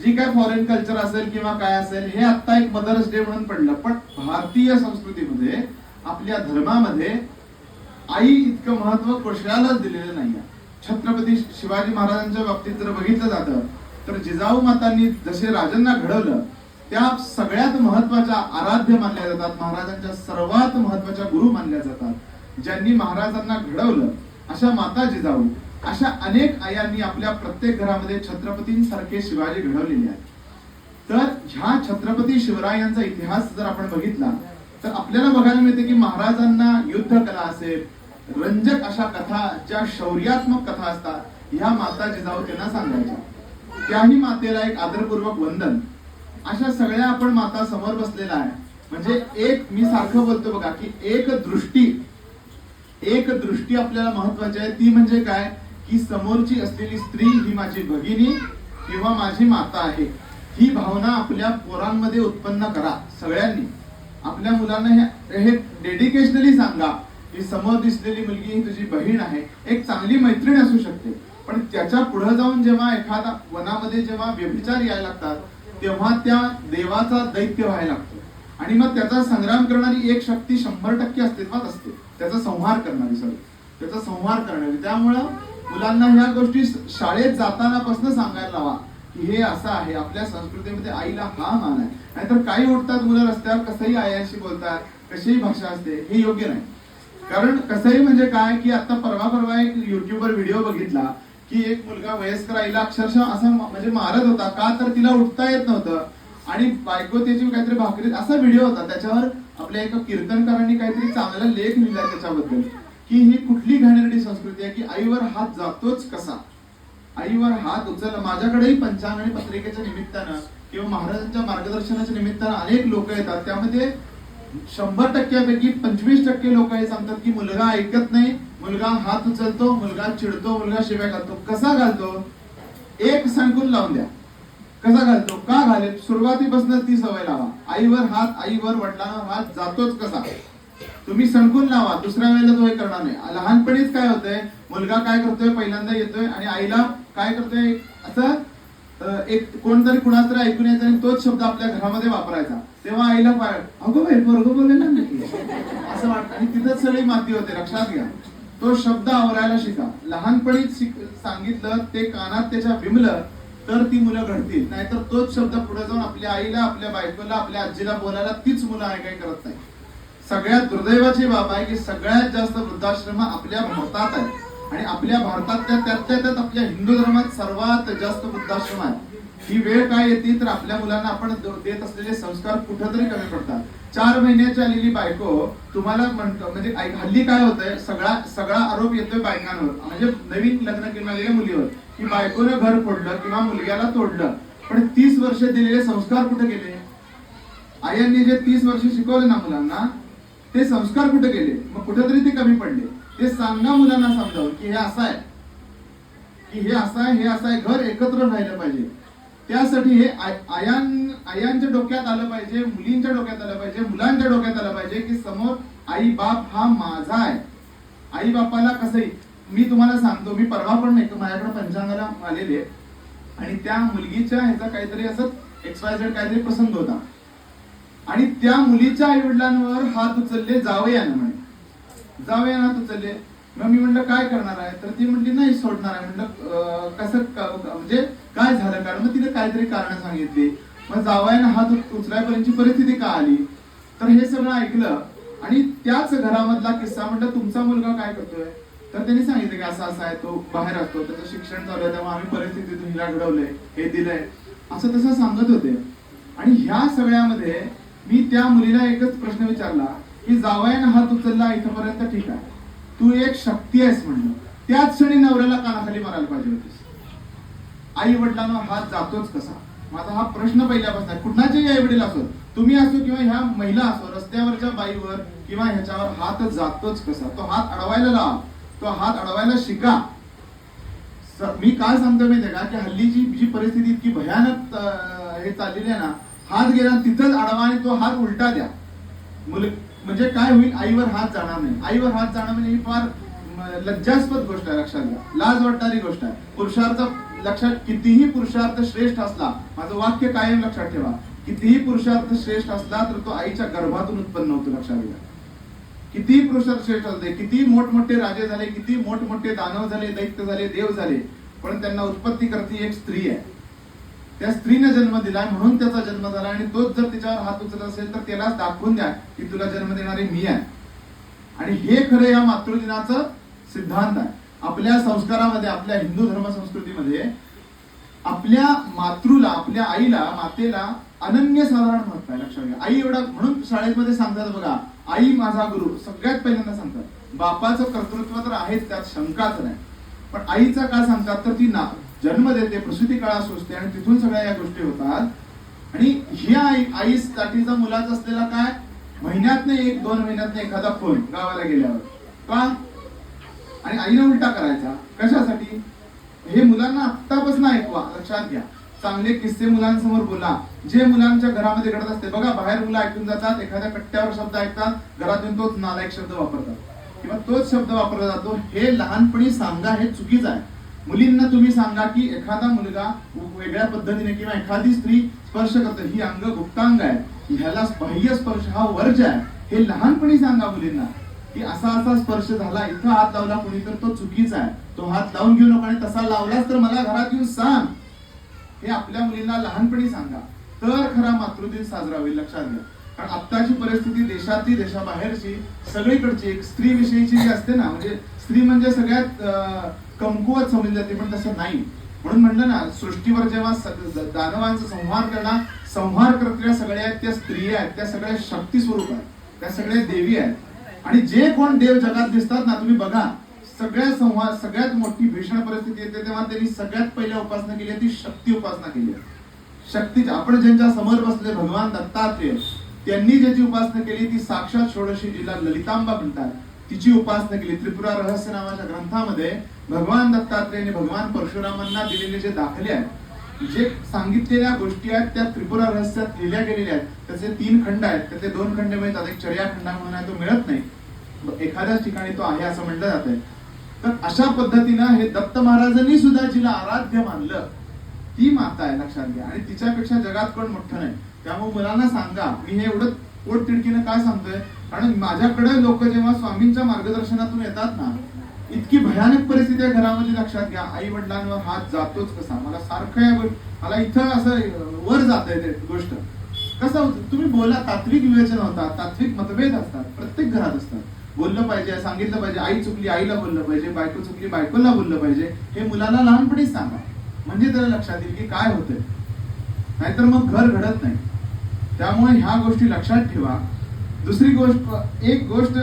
जी काय foreign culture असेल किंवा काय असेल हे आता एक मदर्स डे म्हणून पडलं. पण भारतीय संस्कृतीमध्ये आपल्या धर्मामध्ये आई इतकं महत्त्व कशालाच दिलेलं नाहीये. छत्रपती शिवाजी महाराजांच्या बाबतीत जर बघितलं जातं तर जिजाऊ मातांनी जसे राजांना घडवलं त्या सगळ्यात महत्त्वाच्या आराध्य मानल्या जातात. महाराजांच्या सर्वात महत्त्वाच्या गुरु मानल्या जातात. ज्यांनी महाराजांना घडवलं अशा माता जिजाऊ अशा अनेक आयांनी आपल्या प्रत्येक घरामध्ये छत्रपतींसारखे शिवाजी घडवलेले आहेत. तर ह्या छत्रपती शिवरायांचा इतिहास जर आपण बघितला तर आपल्याला बघायला मिळते की महाराजांना युद्ध कला असेल रंजक अशा कथा ज्या शौर्यात्मक कथा असतात ह्या माता जिजाऊ त्यांना सांगायच्या. त्याही मातेला एक आदरपूर्वक वंदन. अशा सगळ्या आपण माता समोर बसलेला आहे म्हणजे एक मी सारखं बोलतो बघा की एक दृष्टी एक दृष्टी आपल्याला महत्वाची आहे. ती म्हणजे काय? की समोरची असलेली स्त्री ही माझी भगिनी किंवा माझी माता आहे. ही भावना आपल्या पोरांमध्ये उत्पन्न करा सगळ्यांनी. आपल्या मुलांना हे डेडिकेशनली सांगा की समोर दिसलेली मुलगी ही तुझी बहीण आहे. एक चांगली मैत्रीण असू शकते. पण त्याच्या पुढे जाऊन जेव्हा एखादा वनामध्ये जेव्हा व्यभिचार यायला लागतात तेव्हा त्या देवाचा दैत्य व्हायला लागतो. आणि मग त्याचा संग्राम करणारी एक शक्ती शंभर टक्के अस्तित्वात असते. त्याचा संहार करणारी सॉरी त्याचा संहार करणारी. त्यामुळं मुलांना ह्या गोष्टी शाळेत जातानापासून सांगायला लावा की हे असं आहे आपल्या संस्कृतीमध्ये आईला हा मान आहे. नाहीतर काही उठतात मुलं रस्त्यावर कसंही आयाशी बोलतात कशीही भाषा असते हे योग्य नाही. कारण कसंही म्हणजे काय की आता परवा परवा एक युट्यूबवर व्हिडिओ बघितला की एक मुलगा वयस्कर आईला अक्षरशः असं म्हणजे मारत होता का तर तिला उठता येत नव्हतं. आणि बायको त्याची काहीतरी भाकरी असा व्हिडिओ होता त्याच्यावर आपल्या एका कीर्तनकारांनी काहीतरी चांगला लेख लिहिला त्याच्याबद्दल. की ही कुठली घाणेरडी संस्कृती आहे की आईवर हात जातोच कसा? आईवर हात उचलला माझ्याकडेही पंचांग आणि पत्रिकेच्या निमित्तानं किंवा महाराजांच्या मार्गदर्शनाच्या निमित्तानं अनेक लोक येतात. त्यामध्ये शंभर टक्क्यापैकी पंचवीस टक्के लोक हे सांगतात की मुलगा ऐकत नाही मुलगा हात उचलतो मुलगा चिडतो मुलगा शिव्या घालतो. कसा घालतो? एक सांगून लावून द्या. कसा घालतो? का घालेल? सुरुवातीपासून ती सवय लावा. आईवर हात आईवर वडिलांवर हात जातोच कसा? तुम्ही सणकून लावा दुसऱ्या वेळेला तो हे करणार नाही. लहानपणीच काय होतंय मुलगा काय करतोय पहिल्यांदा येतोय आणि आईला काय करतोय असं एक कोणतरी कुणाच तरी ऐकून यायचं आणि तोच शब्द आपल्या घरामध्ये वापरायचा. तेव्हा आईला अगो बाई बरोबर बोले ना असं वाटतं. आणि तिथंच सगळी माती होते लक्षात घ्या. तो शब्द आवरायला शिका. लहानपणीच शिक सांगितलं ते कानात त्याच्या विमलं तर ती मुलं घडतील. नाहीतर तोच शब्द पुढे जाऊन आपल्या आईला आपल्या बायकोला आपल्या आजीला बोलायला तीच मुलं आहे काही करत नाही सगळ्यात दुर्दैवाची बाब आहे की सगळ्यात जास्त वृद्धाश्रम आपल्या भारतात आहे आणि आपल्या भारतातल्या त्यातल्या त्यात आपल्या हिंदू धर्मात सर्वात जास्त वृद्धाश्रम आहे ही वेळ काय येते तर आपल्या मुलांना आपण देत असलेले संस्कार कुठंतरी कमी पडतात. चार महिन्याची आलेली बायको तुम्हाला म्हणतो म्हणजे हल्ली काय होतंय सगळा सगळा आरोप येतोय बायकांवर. म्हणजे नवीन लग्न केलेल्या मुलीवर. की बायकोनं घर फोडलं किंवा मुलग्याला तोडलं. पण तीस वर्ष दिलेले संस्कार कुठे गेले? आयांनी जे तीस वर्ष शिकवले ना मुलांना ते संस्कार कुठे गेले मग कुठेतरी ते कमी पडले. ते सांगा मुलांना समजावून की हे असं आहे. की हे असं आहे हे असं आहे. घर एकत्र राहिलं पाहिजे. त्यासाठी हे आयां आयांच्या डोक्यात आलं पाहिजे मुलींच्या डोक्यात आलं पाहिजे मुलांच्या डोक्यात आलं पाहिजे की समोर आई बाप हा माझा आहे. आई बापाला कसंही मी तुम्हाला सांगतो मी परवा पण नाही माझ्याकडे पंचांगाला आलेले. आणि त्या मुलगीच्या ह्याचा काहीतरी असं एक्सपायझेड काहीतरी प्रसंग होता. आणि त्या मुलीच्या आई वडिलांवर हात उचलले जावयानं म्हणे. जावयानं हात उचलले. मग मी म्हणलं काय करणार आहे? तर ती म्हणली नाही सोडणार आहे. म्हणलं कसं म्हणजे काय झालं? कारण मग तिने काहीतरी कारण सांगितली. मग जावयानं हात उचलायपर्यंतची परिस्थिती का आली? तर हे सगळं ऐकलं आणि त्याच घरामधला किस्सा म्हटलं तुमचा मुलगा काय करतोय? तर त्यांनी सांगितलं की असं असा आहे तो बाहेर असतो. त्याचं शिक्षण चालू आहे. तेव्हा आम्ही परिस्थितीतून हिला घडवलंय हे दिलंय. असं तसं सांगत होते. आणि ह्या सगळ्यामध्ये मी त्या मुलीला एकच प्रश्न विचारला की जावयानं हात उचलला इथपर्यंत ठीक आहे. तू एक शक्ती आहेस म्हणलं. त्याच क्षणी नवऱ्याला कानाखाली मारायला पाहिजे होतीस. आई वडिलांना हात जातोच कसा? माझा हा प्रश्न पहिल्यापासून आहे. कुणाचेही आई वडील असो तुम्ही असो किंवा ह्या महिला असो रस्त्यावरच्या बाईवर किंवा ह्याच्यावर हात जातोच कसा? तो हात अडवायला लावा. तो हात अडवायला शिका. मी काय सांगतो मी का? की हल्लीची जी परिस्थिती इतकी भयानक हे चाललेली आहे ना हात गेला तिथंच अडवा आणि तो हात उलटा द्या. मुल म्हणजे काय होईल? आईवर हात जाणार नाही. आईवर हात जाणार म्हणजे ही फार लज्जास्पद गोष्ट आहे लक्षात घ्या. लाज वाटणारी गोष्ट आहे. पुरुषार्थ लक्षात कितीही पुरुषार्थ श्रेष्ठ असला माझं वाक्य कायम लक्षात ठेवा. कितीही पुरुषार्थ श्रेष्ठ असला तर तो आईच्या गर्भातून उत्पन्न होतो लक्षात घ्या. कितीही पुरुषार्थ श्रेष्ठ असले किती मोठमोठे राजे झाले किती मोठमोठे दानव झाले दैत्य झाले देव झाले पण त्यांना उत्पत्ती करते एक स्त्री आहे. त्या स्त्रीने जन्म दिला म्हणून त्याचा जन्म झाला आणि तोच जर तिच्यावर हात उचलत असेल तर त्यालाच दाखवून द्या की तुला जन्म देणारे मी आहे. आणि हे खरं या मातृदिनाचं सिद्धांत आहे. आपल्या संस्कारामध्ये आपल्या हिंदू धर्म संस्कृतीमध्ये आपल्या मातृला आपल्या आईला मातेला अनन्य साधारण महत्त्व आहे. लक्षात घ्या. आई एवढा म्हणून शाळेमध्ये सांगतात बघा आई माझा गुरु. सगळ्यात पहिल्यांदा सांगतात. बापाचं कर्तृत्व तर आहेच त्यात शंकाच नाही. पण आईचा का सांगतात तर ती ना जन्म देते प्रसूती काळा सोसते आणि तिथून सगळ्या या गोष्टी होतात. आणि ह्या आई आईसाठीचा मुलाचा असलेला काय? महिन्यातनं एक दोन महिन्यातनं एखादा फोन गावाला गेल्यावर. का? आणि आईने उलटा करायचा. कशासाठी? हे मुलांना आत्तापासून ऐकवा लक्षात घ्या. चांगले किस्से मुलांसमोर बोला. जे मुलांच्या घरामध्ये घडत असते बघा बाहेर मुलं ऐकून जातात एखाद्या कट्ट्यावर शब्द ऐकतात घरातून तोच नालायक शब्द वापरतात. किंवा तोच शब्द वापरला जातो हे लहानपणी सांगा हे चुकीचं आहे. मुलींना तुम्ही सांगा की एखादा मुलगा वेगळ्या पद्धतीने किंवा एखादी स्त्री स्पर्श करते ही अंग गुप्तांग आहे. ह्याला बाह्य स्पर्श हा वर्ज आहे. हे लहानपणी सांगा मुलींना. की असा असा स्पर्श झाला इथं हात लावला कोणी तर तो चुकीचा आहे. तो हात लावून घेऊ नका आणि तसा लावलाच तर मला घरात येऊन सांग. हे आपल्या मुलींना लहानपणी सांगा. तर खरा मातृदिन साजरा होईल लक्षात घ्या. कारण आत्ताची परिस्थिती देशातली देशाबाहेरची सगळीकडची एक स्त्री विषयीची जी असते ना म्हणजे स्त्री म्हणजे सगळ्यात अं, कमकुवत समजली जाते पण तसं नाही. म्हणून म्हणलं ना सृष्टीवर जेव्हा दानवांचा संहार करणार संहार करणाऱ्या सगळ्या आहेत त्या स्त्री आहेत त्या सगळ्या शक्ती स्वरूप आहेत त्या सगळ्या देवी आहेत. आणि जे कोण देव जगात दिसतात ना तुम्ही बघा सगळ्या संवाद सगळ्यात मोठी भीषण परिस्थिती येते तेव्हा त्यांनी सगळ्यात पहिल्या उपासना केली ती शक्ती उपासना केली आहे. शक्तीची आपण ज्यांच्या समोर बसले भगवान दत्तात्रेय त्यांनी ज्याची उपासना केली ती साक्षात षोडशी जिला ललितांबा म्हणतात. तिची उपासना केली त्रिपुरा रहस्य नावाच्या ग्रंथामध्ये भगवान दत्तात्रेयने भगवान परशुरामांना दिलेले जे दाखले आहेत जे सांगितलेल्या गोष्टी आहेत त्या त्रिपुरा रहस्यात लिहिल्या गेलेल्या आहेत. त्याचे तीन खंड आहेत. त्याचे दोन खंड म्हणजे मिळतात एक चर्या खंडा म्हणून आहे तो मिळत नाही. एखाद्याच ठिकाणी तो आहे असं म्हटलं जात तर अशा पद्धतीनं हे दत्त महाराजांनी सुद्धा जिला आराध्य मानलं ती माता आहे लक्षात घ्या. आणि तिच्यापेक्षा जगात कोण मोठं नाही. त्यामुळे मुलांना सांगा मी हे एवढं पोट तिडकीनं काय सांगतोय? कारण माझ्याकडे लोक जेव्हा स्वामींच्या मार्गदर्शनातून येतात ना इतकी भयानक परिस्थिती आहे घरामध्ये लक्षात घ्या. आई वडिलांवर हात जातोच कसा? मला सारखं या मला इथं असं वर जात आहे गोष्ट. कसं होतं? तुम्ही बोला तात्विक विवेचन होतात. तात्विक मतभेद असतात. प्रत्येक घरात असतात. बोललं पाहिजे सांगितलं पाहिजे. आई चुकली आईला बोललं पाहिजे. बायको चुकली बायकोला बोललं पाहिजे. हे मुलाला लहानपणीच सांगा. म्हणजे त्याला लक्षात येईल की काय होतंय. नाहीतर मग घर घडत नाही. त्यामुळे ह्या गोष्टी लक्षात ठेवा. दुसरी गोष्ट एक गोष्ट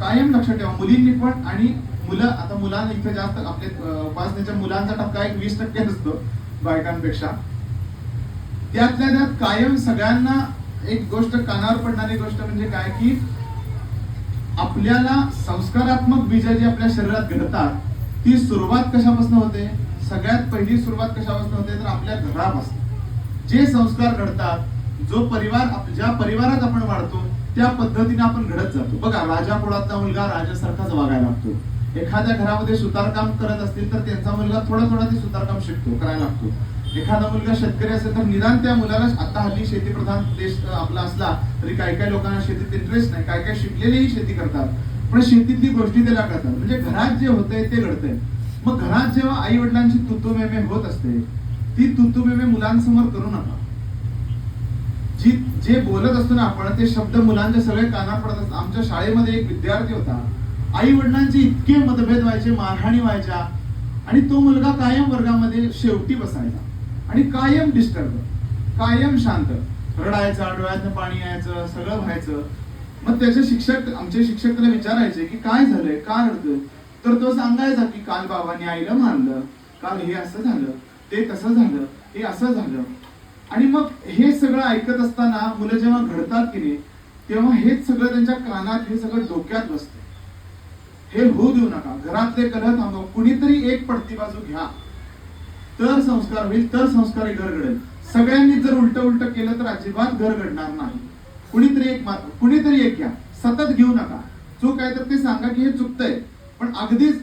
कायम लक्षात ठेवा. मुलींनी पण आणि मुलं आता मुलांना इथे जास्त आपले उपासनेच्या मुलांचा टक्का एक वीस टक्के असतो बायकांपेक्षा. त्यातल्या त्यात कायम सगळ्यांना एक गोष्ट कानावर पडणारी गोष्ट म्हणजे काय की आपल्याला संस्कारात्मक बीज जी आपल्या शरीरात घडतात ती सुरुवात कशापासून होते? सगळ्यात पहिली सुरुवात कशापासून होते? तर आपल्या घरापासून. जे संस्कार घडतात जो परिवार ज्या परिवारात आपण वाढतो त्या पद्धतीने आपण घडत जातो. बघा राजा कुळातला मुलगा राजासारखाच वागायला लागतो. एखाद्या घरामध्ये सुतारकाम करत असतील तर त्यांचा मुलगा थोडा थोडा ते सुतारकाम शिकतो करायला लागतो. एखादा मुलगा शेतकरी असेल तर निदान त्या मुलाला आता हल्ली शेतीप्रधान देश आपला असला तरी काही काही लोकांना शेतीत इंटरेस्ट नाही काय काय शिकलेलेही शेती करतात. पण शेतीतली गोष्टी त्याला करतात म्हणजे घरात जे होतंय ते घडतंय. मग घरात जेव्हा आई वडिलांची तुतुमेमे होत असते ती तुतुमेमे मुलांसमोर करू नका. जी जे बोलत असतो ना आपण ते शब्द मुलांच्या सगळे कानात पडत असतात. आमच्या शाळेमध्ये एक विद्यार्थी होता आई वडिलांचे इतके मतभेद व्हायचे मारहाणी व्हायच्या आणि तो मुलगा कायम वर्गामध्ये शेवटी बसायचा. आणि कायम डिस्टर्ब कायम शांत. रडायचा डोळ्यातनं पाणी यायचं सगळं व्हायचं. मग त्याचे शिक्षक आमचे शिक्षक त्याला विचारायचे की काय झालंय का रडतोय? तर तो सांगायचा की काल बाबांनी आईला मारलं काल हे असं झालं ते तसं झालं हे असं झालं. आणि मग हे सगळं ऐकत असताना मुलं जेव्हा घडतात की नाही तेव्हा हेच सगळं त्यांच्या कानात हे सगळं डोक्यात बसतं हे होऊ देऊ नका. घरातले कलह थांबव. कुणीतरी एक पडती बाजू घ्या. तर संस्कार होईल तर संस्कार घर घडेल सगळ्यांनी जर उलट उलट केलं तर अजिबात घर घडणार नाही. कुणीतरी एक मात्र कुणीतरी एक घ्या. सतत घेऊ नका. चूक आहे तर ते सांगा की हे चुकतंय. पण अगदीच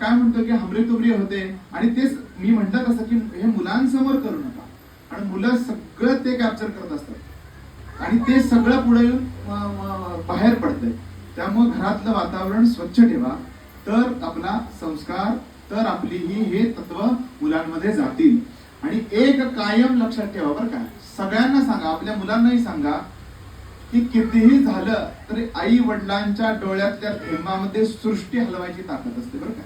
काय म्हणतो की हमरे तुमरे होते. आणि तेच मी म्हणतात तसं की हे मुलांसमोर करू नका. आणि मुलं सगळं ते कॅप्चर करत असतात. आणि ते सगळं पुढे येऊन बाहेर पडतंय. त्यामुळे घरातलं वातावरण स्वच्छ ठेवा. तर आपला संस्कार तर आपली ही हे तत्व मुलांमध्ये जातील. आणि एक कायम लक्षात ठेवा बरं का. सगळ्यांना सांगा आपल्या मुलांनाही सांगा की कितीही झालं तरी आई वडिलांच्या डोळ्यातल्या थेंबामध्ये सृष्टी हलवायची ताकद असते बरं का.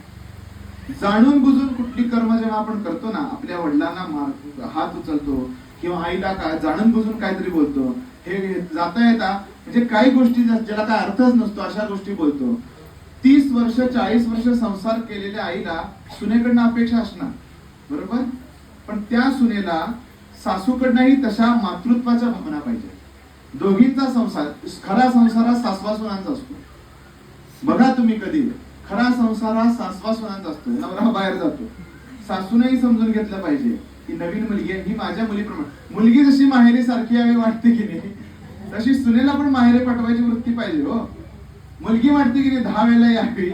जाणून बुजून कुठली कर्म जेव्हा आपण करतो ना आपल्या वडिलांना मार हात उचलतो किंवा आईला काय जाणून बुजून काहीतरी बोलतो. हे जाता येता म्हणजे काही गोष्टी ज्याला काय अर्थच नसतो अशा गोष्टी बोलतो. तीस वर्ष चाळीस वर्ष संसार केलेल्या आईला सुनेकडनं अपेक्षा असणार. बरोबर? पण त्या सुनेला सासूकडनंही तशा मातृत्वाच्या भावना पाहिजे दोघींचा संसार खरा संसार हा सासवा सुनांचा असतो. बघा तुम्ही कधी. खरा संसार हा सासवा सुनांचा असतो नवरा बाहेर जातो. सासूनही समजून घेतलं पाहिजे की नवीन मुलगी आहे. ही माझ्या मुलीप्रमाणे मुलगी जशी माहेरी सारखी यावी वाटते की नाही? तशी सुनेला पण माहेरे पाठवायची वृत्ती पाहिजे हो. मुलगी वाटते की दहा वेळेला यावी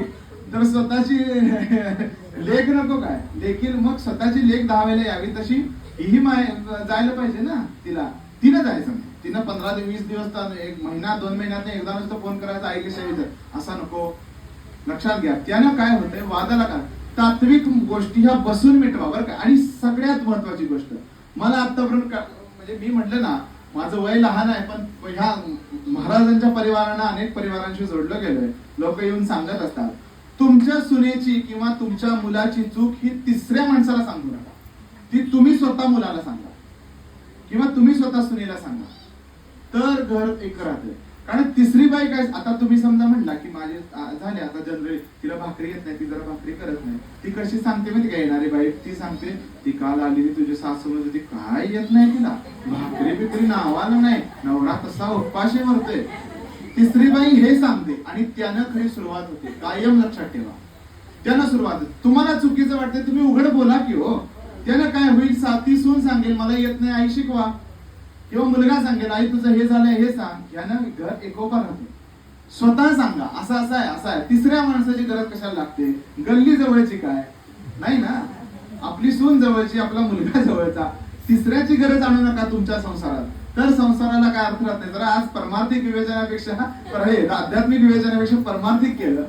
तर स्वतःची लेख नको काय? लेखील मग स्वतःची लेख दहा वेळेला यावी तशी ही माय जायला पाहिजे ना तिला. तिनं जायचं तिनं पंधरा ते वीस दिवस तर एक महिना दोन महिन्यात एकदा नुसतं फोन करायचा आई कशा विचार असा नको. लक्षात घ्या. त्यानं काय होतंय? वादाला काय तात्विक गोष्टी ह्या बसून मिटवा बरं का. आणि सगळ्यात महत्वाची गोष्ट मला आतापर्यंत म्हणजे मी म्हटलं ना माझं वय लहान आहे पण ह्या महाराजांच्या परिवारांना अनेक परिवारांशी जोडलं गेलोय. लोक येऊन सांगत असतात तुमच्या सुनेची किंवा तुमच्या मुलाची चूक ही तिसऱ्या माणसाला सांगू नका. ती तुम्ही स्वतः मुलाला सांगा किंवा तुम्ही स्वतः सुनेला सांगा. तर घर एक राहते कारण तिसरी बाई काय आता तुम्ही समजा म्हणला की माझे झाले आता जनरली तिला भाकरी येत नाही ती जरा भाकरी करत नाही. ती कशी सांगते माहिती का येणारी बाई ती सांगते ती काल आलेली तुझी सासू म्हणजे ती काय येत नाही तिला? भाकरी बिकरी नावाला नाही नवरा तसा उपाशी मरतोय. तिसरी बाई हे सांगते आणि त्यानं खरी सुरुवात होते. कायम लक्षात ठेवा. त्यानं सुरुवात होते. तुम्हाला चुकीचं वाटतं तुम्ही उघड बोला की हो. त्यानं काय होईल साथी सून सांगेल मला येत नाही आई शिकवा. किंवा मुलगा सांगेल आई तुझं हे झालंय हे सांग. यानं घर एकोपा राहते स्वतः सांगा असं असं आहे असं आहे. तिसऱ्या माणसाची गरज कशाला लागते? गल्ली जवळची काय? नाही ना? आपली सून जवळची आपला मुलगा जवळचा. तिसऱ्याची गरज आणू नका तुमच्या संसारात. तर संसाराला काय अर्थ राहत नाही? जरा आज परमार्थिक विवेचनापेक्षा पर हे आध्यात्मिक विवेचनापेक्षा परमार्थिक केलं.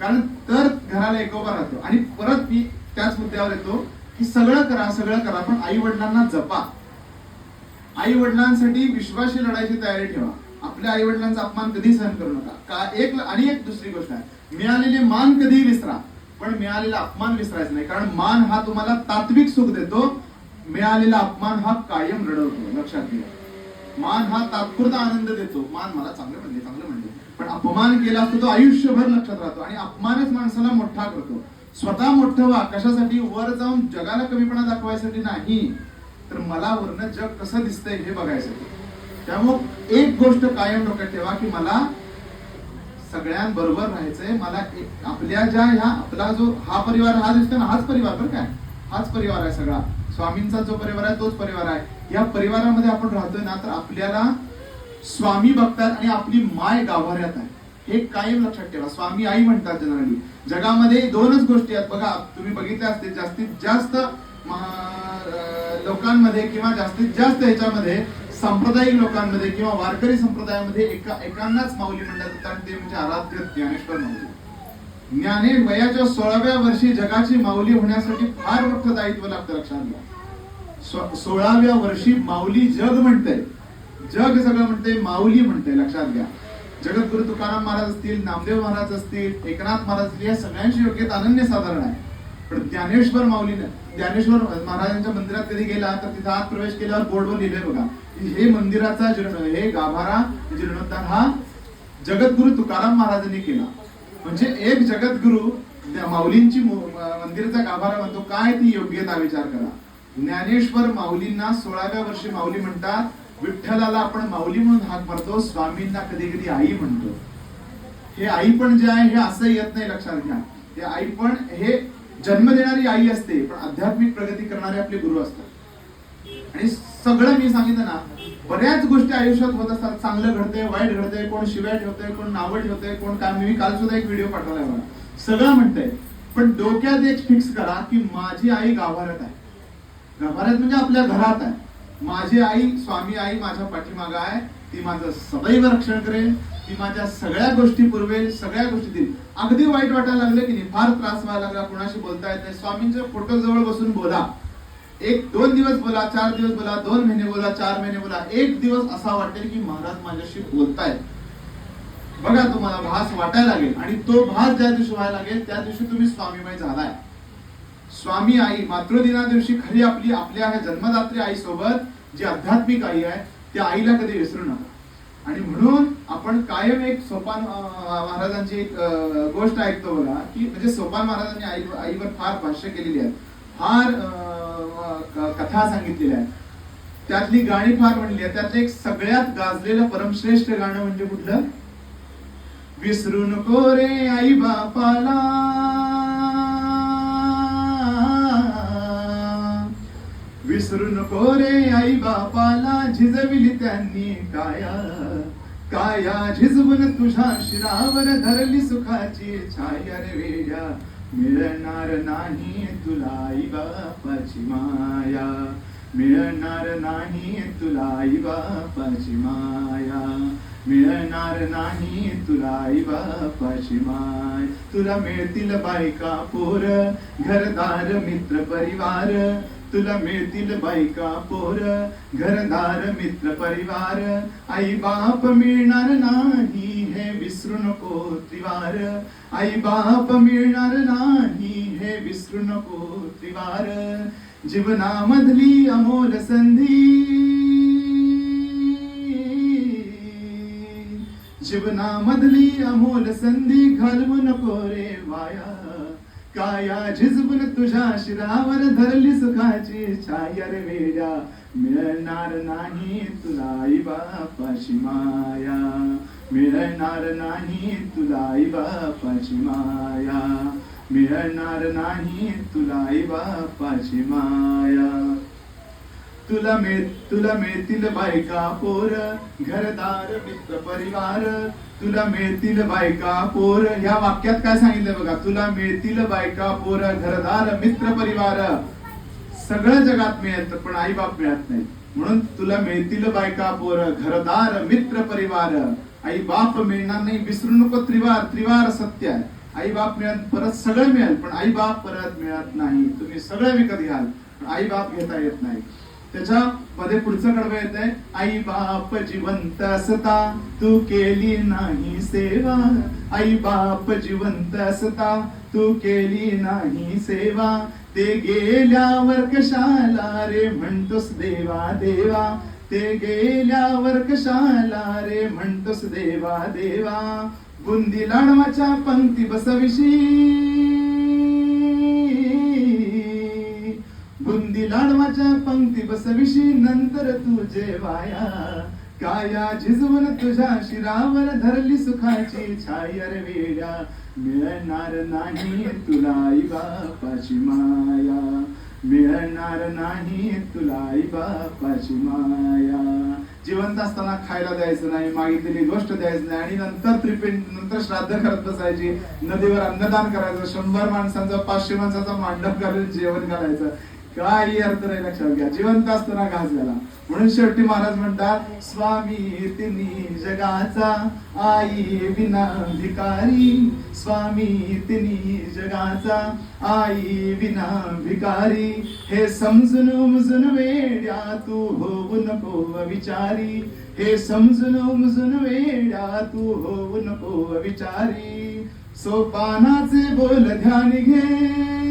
कारण तर घराला एकोपा राहतो. आणि परत मी त्याच मुद्द्यावर येतो की सगळं करा सगळं करा पण आई वडिलांना जपा. आई वडिलांसाठी विश्वाशी लढायची तयारी ठेवा. आपल्या आई वडिलांचा अपमान कधी सहन करू नका. का एक आणि एक दुसरी गोष्ट आहे. मिळालेले मान कधी विसरा पण मिळालेला अपमान विसरायचा नाही. कारण मान हा तुम्हाला तात्विक सुख देतो. मिळालेला अपमान हा कायम रडवतो. लक्षात घ्या. मान हा तात्पुरता आनंद देतो. मान मला चांगलं म्हणले चांगलं म्हणले. पण अपमान केला असतो तो आयुष्यभर लक्षात राहतो आणि अपमानच माणसाला मोठा करतो. स्वतः मोठं व्हा. कशासाठी? वर जाऊन जगाला कमीपणा दाखवायसाठी नाही. तर मला वरनं जग कसं दिसतंय हे बघायचं. त्यामुळे एक गोष्ट कायम डोक्यात ठेवा की मला सगळ्यांबरोबर राहायचंय. मला एक- आपल्या ज्या ह्या आपला जो हा परिवार हा दिसतो ना हाच परिवार बरं काय? हाच परिवार आहे सगळा. स्वामींचा जो परिवार आहे तोच परिवार आहे. या परिवारामध्ये आपण राहतोय ना तर आपल्याला स्वामी बघतात आणि आपली माय गाभाऱ्यात आहे. हे कायम लक्षात ठेवा. स्वामी आई म्हणतात जनरली. जगामध्ये दोनच गोष्टी आहेत. बघा तुम्ही बघितल्या असतील जास्तीत जास्त लोकांमध्ये किंवा जास्तीत जास्त याच्यामध्ये सांप्रदायिक लोकांमध्ये किंवा वारकरी संप्रदायामध्ये एका एकांनाच माऊली म्हणतात कारण ते म्हणजे आराध्य ज्ञानेश्वर माऊली. ज्ञाने वयाच्या सोळाव्या वर्षी जगाची माऊली होण्यासाठी फार मोठं दायित्व लागतं लक्षात घ्या. सोळाव्या वर्षी माऊली जग म्हणते जग सगळं म्हणते माऊली म्हणते लक्षात घ्या. जगद्गुरु तुकाराम महाराज असतील नामदेव महाराज असतील एकनाथ महाराज असतील या सगळ्यांची योग्यता अनन्य साधारण आहे. पण ज्ञानेश्वर माऊलीनं ज्ञानेश्वर महाराजांच्या मंदिरात कधी गेला तर तिथं आत प्रवेश केल्यावर बोर्डवर लिहिलंय बघा की हे मंदिराचा जीर्ण हे गाभारा जीर्णोद्धार हा जगद्गुरु तुकाराम महाराजांनी केला. म्हणजे एक जगद्गुरु त्या माऊलींची मु- मंदिराचा गाभारा म्हणतो काय ती योग्यता विचार करा. ज्ञानेश्वर माऊलींना सोळाव्या वर्षी माऊली म्हणतात विठ्ठलाला आपण माऊली म्हणून हाक मारतो स्वामींना कधी कधी आई म्हणतो. हे आई पण जे आहे हे असं येत नाही लक्षात घ्या. हे आई पण हे जन्म देणारी आई असते पण आध्यात्मिक प्रगती करणारे आपले गुरु असतात. आणि सगळं मी सांगितलं ना बऱ्याच गोष्टी आयुष्यात होत असतात. चांगलं घडतंय वाईट घडतंय कोण शिव्या ठेवतंय कोण नावं ठेवतंय कोण काय मी काल सुद्धा एक व्हिडिओ पाठवलाय मला. सगळं म्हणतंय. पण डोक्यात एक फिक्स करा की माझी आई गाभाऱ्यात आहे. गाभाऱ्यात म्हणजे आपल्या घरात आहे. माझी आई स्वामी आई माझ्या पाठीमागं आहे. ती माझं सदैव रक्षण करेल. की माझ्या सगळ्या गोष्टी पुरवेल सगळ्या गोष्टी देईल अगदी वाईट वाटायला लागलं की नाही फार त्रास व्हायला लागला कुणाशी बोलता येत नाही. स्वामींच्या फोटो जवळ बसून बोला. एक दोन दिवस बोला चार दिवस बोला दोन महिने बोला चार महिने बोला. एक दिवस असा वाटेल की महाराज माझ्याशी बोलतायत. बघा तुम्हाला भास वाटायला लागेल आणि तो भास ज्या दिवशी व्हायला लागेल त्या दिवशी तुम्ही स्वामीमय झालाय. स्वामी आई मातृदिना दिवशी खरी आपली आपल्या जन्मदात्री आई सोबत जी आध्यात्मिक आई आहे त्या आईला कधी विसरू नका. आणि म्हणून आपण कायम एक सोपान महाराजांची एक गोष्ट ऐकतो बघा की म्हणजे सोपान महाराजांनी आई आईवर फार भाष्य केलेली आहेत. फार अं, कथा सांगितलेल्या आहेत. त्यातली गाणी फार म्हणली आहे त्यातलं एक सगळ्यात गाजलेलं परमश्रेष्ठ गाणं म्हणजे कुठलं? विसरू नको रे आई बापाला. विसरू नको रे आई बापाला झिजविली त्यांनी काया. काया झिजवून तुझ्या शिरावर धरली सुखाची छाया रे वेड्या. मिळणार नाही तुला आई बापाची माया. मिळणार नाही तुला आई बापाची माया. मिळणार नाही तुला आई बापाची माय. तुला मिळतील बायका पोर घरदार मित्र परिवार. तुला मिळतील बायका पोर घरदार मित्र परिवार। आई बाप मिळणार नाही हे विसरू नको त्रिवार आई बाप मिळणार नाही हे विसरू नको त्रिवार जीवनामधली अमोल संधी। जीवनामधली अमोल संधी घालवू नको रे वाया। काया झिजबून तुझ्या शिरावर धरली सुखाची छाया रे वेड्या. मिळणार नाही तुला आई बापाची माया. मिळणार नाही तुला आई बापाची माया. मिळणार नाही तुला आई बापाची माया. तुला मिळ तुला मिळतील बायका पोर घरदार मित्र परिवार. तुला मिळतील बायका पोर या वाक्यात काय सांगितलं बघा? तुला मिळतील बायका पोर घरदार मित्र परिवार. सगळं जगात मिळत पण आई बाप मिळत नाही म्हणून तुला मिळतील बायका पोर घरदार मित्र परिवार. आई बाप मिळणार नाही विसरू नको त्रिवार त्रिवार सत्य आहे. आई बाप मिळत परत सगळं मिळेल पण आई बाप परत मिळत नाही. तुम्ही सगळं विकत घ्याल पण आई बाप घेता येत नाही. त्याच्या मध्ये पुढचं कडवं येत आहे आई बाप जिवंत असता तू केली नाही सेवा. आई बाप जिवंत असता तू केली नाही सेवा. ते गेल्यावर कशाला रे म्हणतोस देवा देवा? ते गेल्यावर कशाला रे म्हणतोस देवा देवा? बुंदी लाडवाच्या पंक्ती बसविशी दिवस पंक्ती नंतर तुझे वाया काया झिजवून तुझ्या शिरावर धरली सुखाची छायर वेड्या मिळणार नाही तुला आई बापाची माया. मिळणार नाही तुला आई बापाची माया. जिवंत असताना खायला द्यायचं नाही मागितलेली गोष्ट द्यायचं नाही आणि नंतर त्रिपिंड नंतर श्राद्ध करत बसायची. नदीवर अन्नदान करायचं शंभर माणसांचा पाचशे माणसाचा मांडव घालून जेवण घालायचं. काही अर्थ नाही लक्षात घ्या जिवंत असताना घास झाला. म्हणून शेवटी महाराज म्हणतात स्वामी तिनी जगाचा आई विना भिकारी स्वामी तिनी जगाचा आई विना भिकारी हे समजून उमजून वेड्या तू होऊ नको विचारी हे समजून उमजून वेड्या तू होऊ नको विचारी सोपानाचे बोल ध्यान घे.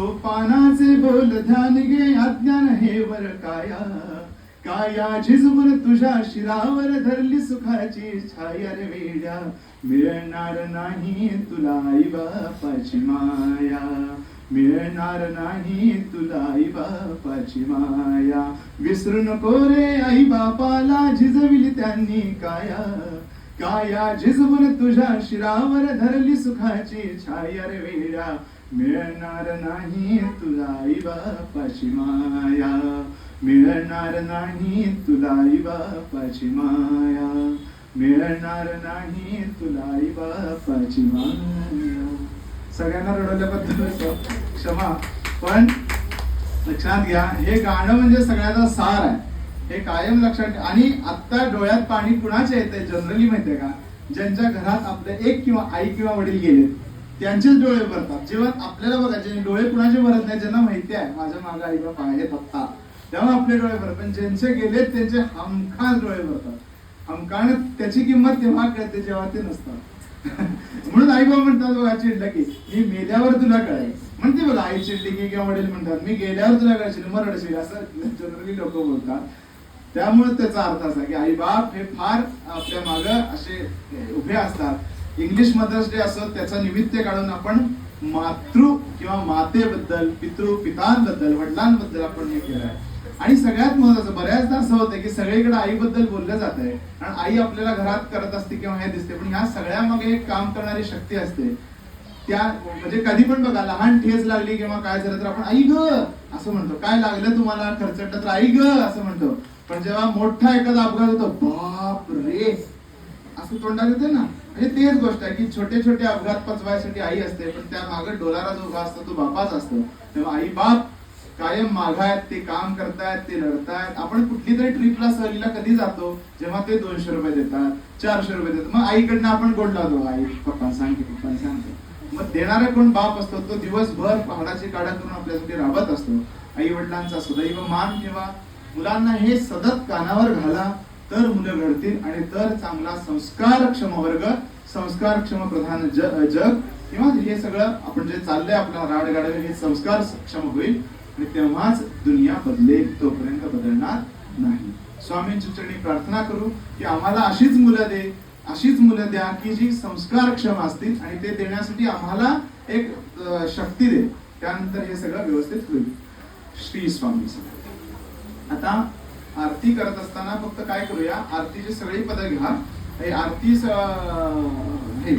सोपानाचे बोल ध्यान घे अज्ञान हे वर काया. काया झिजवून तुझ्या शिरावर धरली सुखाची छाया रे वेड्या. मिळणार नाही तुला आई बापाची माया. मिळणार नाही तुला आई बापाची माया. विसरू नको रे आई बापाला झिजविली त्यांनी काया. काया झिजवून तुझ्या शिरावर धरली सुखाची छाया रे वेड्या. मिळणार नाही तुला आई बापाची माया. मिळणार नाही तुला आई बापाची माया. मिळणार नाही तुला आई बापाची सगळ्यांना रडवल्याबद्दल क्षमा. पण लक्षात घ्या हे गाणं म्हणजे सगळ्याचा सार आहे. हे कायम लक्षात आणि आत्ता डोळ्यात पाणी कुणाचे येते जनरली माहितीये का? ज्यांच्या घरात आपले एक किंवा आई किंवा वडील गेले त्यांचेच डोळे भरतात. जेव्हा आपल्याला बघा जे डोळे कुणाचे भरत नाही ज्यांना माहिती आहे माझ्या मागे आई बाप आहेत आत्ता तेव्हा आपले डोळे भरत पण ज्यांचे गेले त्यांचे हमखास डोळे भरतात. हमखान त्याची किंमत तेव्हा कळते जेव्हा ते नसतात. म्हणून आई बाबा म्हणतात बघा चिडला की मी मेल्यावर तुला कळाय म्हणते बघा आई चिडली की किंवा वडील म्हणतात मी गेल्यावर तुला कळशील मग रडशील. असं जनरली लोक बोलतात. त्यामुळे त्याचा अर्थ असा की आई बाप हे फार आपल्या माग असे उभे असतात. इंग्लिश मदर्स डे असं त्याचं निमित्त काढून आपण मातृ किंवा मातेबद्दल पितृ पितांबद्दल वडिलांबद्दल आपण हे केलं आहे. आणि सगळ्यात महत्वाचं बऱ्याचदा असं होतं की सगळीकडे आईबद्दल बोललं जात आहे आणि आई आपल्याला घरात करत असते किंवा हे दिसते पण ह्या सगळ्या मागे एक काम करणारी शक्ती असते. त्या म्हणजे कधी पण बघा लहान ठेच लागली किंवा काय झालं तर आपण आई ग! असं म्हणतो. काय लागलं तुम्हाला? खर्चटलं तर आई ग! असं म्हणतो. पण जेव्हा मोठा एखादा अपघात होतो बाप रे असं तोंडात येते ना. म्हणजे तेच गोष्ट आहे की छोटे छोटे अपघात पचवायसाठी आई असते पण त्या मागे डोलारा जो उभा असतो तो बापाच असतो. तेव्हा आई बाप कायम मागायत ते काम करतायत ते लढतायत आपण कुठली तरी ट्रिपला सहलीला कधी जातो जेव्हा ते दोनशे रुपये देतात चारशे रुपये देतात. मग आईकडनं आपण गोड लावतो. आई पप्पा सांगते पप्पा सांगते मग देणारा कोण बाप असतो तो दिवसभर पहाडाची काढा करून आपल्यासाठी राबत असतो. आई वडिलांचा सदैव मान ठेवा. मुलांना हे सतत कानावर घाला. तर मुलं घडतील आणि तर चांगला संस्कारक्षम वर्ग संस्कारक्षम प्रधान ज- जग किंवा हे सगळं आपण जे चाललंय आपला राडगाडवे हे संस्कार सक्षम होईल आणि तेव्हाच दुनिया बदलेल तोपर्यंत बदलणार नाही. स्वामींची चरणी प्रार्थना करू की आम्हाला अशीच मुलं दे अशीच मुलं द्या की जी संस्कारक्षम असतील आणि ते देण्यासाठी आम्हाला एक शक्ती दे. त्यानंतर हे सगळं व्यवस्थित होईल. श्री स्वामी आता आरती करत असताना फक्त काय करूया? आरतीची सगळी पदं घ्या. हे आरती हे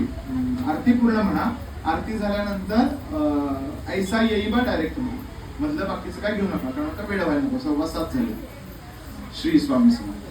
आरती पूर्ण म्हणा. आरती झाल्यानंतर ऐसा येई बा डायरेक्ट मधलं बाकीचं काय घेऊ नका. कारण का वेळ व्हायला नको. सव्वा सात झाले. श्री स्वामी समर्थ.